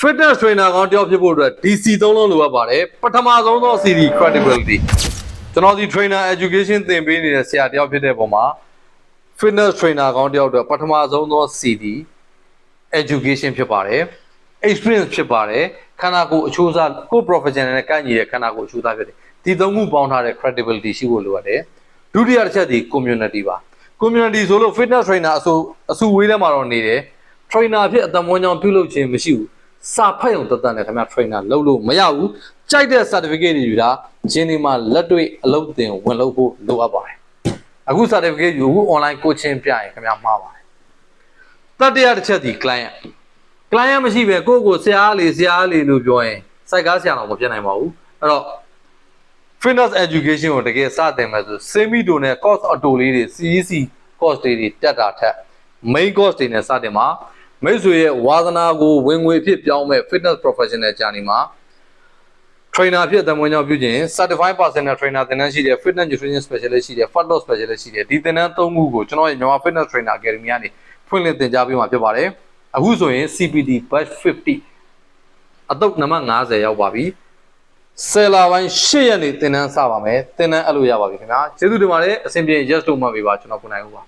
fitness trainer ကောင်းတယောက်ဖြစ်ဖို့အတွက် DC သုံးလုံးလိုအပ်ပါတယ်ပထမဆုံးသော CD credibility ကျွန်တော်ဒီ trainer education သင်ပေးနေတဲ့ဆရာတယောက်ဖြစ်တဲ့ပုံမှာ fitness trainer ကောင်းတယောက်အတွက်ပထမဆုံးသော CD education ဖြစ်ပါတယ် experience ဖြစ်ပါတယ်ခန္ဓာကိုယ်အချိုးအစားကိုယ် professional နဲ့ကန့်ညီတဲ့ခန္ဓာကိုယ်အချိုးအစားဖြစ်တယ်ဒီသုံးခုပေါင်းထားတဲ့ credibility ရှိဖို့လိုအပ်တယ်ဒုတိယတစ်ချက်ဒီ community ပါ community ဆိုလို့ fitness trainer အဆူအဆူဝေးထဲမှာတော့နေတယ် trainer ဖြစ်အတမွန်းကြောင်ပြုလုပ်ခြင်းမရှိဘူး စာဖတ်ရုံတသက်နဲ့ခင်ဗျ trainer လုပ်လို့မရဘူးကြိုက်တဲ့ certificate တွေယူတာဂျင်းဒီမှာလက်တွေ့အလုပ်သင်ဝင်လုပ်ဖို့လိုအပ်ပါတယ်အခု certificate ယူအခု online coaching ပြရင်ခင်ဗျမှားပါတယ်တတိယတစ်ချက်ဒီ client client မရှိပဲကိုယ့်ကိုယ်ဆရာလေးဆရာလေးလို့ပြောရင်စိုက်ကားဆရာတော့မဖြစ်နိုင်ပါဘူးအဲ့တော့ fitness education ကိုတကယ်စတင်မယ်ဆို semi do နဲ့ course auto လေးတွေ CEC course တွေတွေတက်တာထက် main course တွေနဲ့စတင်မှာ မိတ်ဆွေရဲ့ဝါသနာကိုဝင်ငွေအဖြစ်ပြောင်းမဲ့ fitness professional ဂျာနီမှာ trainer ဖြစ်တဲ့ဝင်ကြောင့်ပြုခြင်း certified personal trainer သင်တန်းရှိတယ် fitness nutrition specialist ရှိတယ် fat loss specialist ရှိတယ်ဒီသင်တန်းသုံးခုကိုကျွန်တော်ရဲ့မြန်မာ fitness trainer academy ကနေဖွင့်လှစ်သင်ကြားပေးမှာဖြစ်ပါတယ်အခုဆိုရင် CPD batch 50အတုပ်နံပါတ်90ရောက်ပါပြီဆယ်လာပိုင်း8ရက်နေ့သင်တန်းစပါမယ်သင်တန်းအဲ့လိုရပါပြီခင်ဗျာကျေးဇူးတင်ပါတယ်အဆင်ပြေ yes လို့မှတ်ပေးပါကျွန်တော်ခုနိုင်ဦးပါ